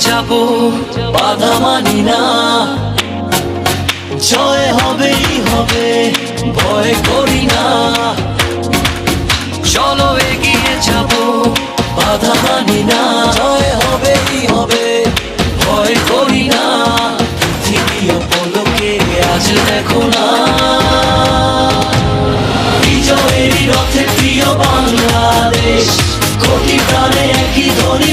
যাব, বাধা মানি না। জয় হবেই হবে, ভয় করি না। চলো এগিয়ে যাব, বাধা মানি না। জয় হবেই হবে, ভয় করি না। পৃথিবী পলকে আজ দেখো না। বিজয়ের রথে প্রিয় বাংলাদেশ, কোটি প্রাণে একই ধনী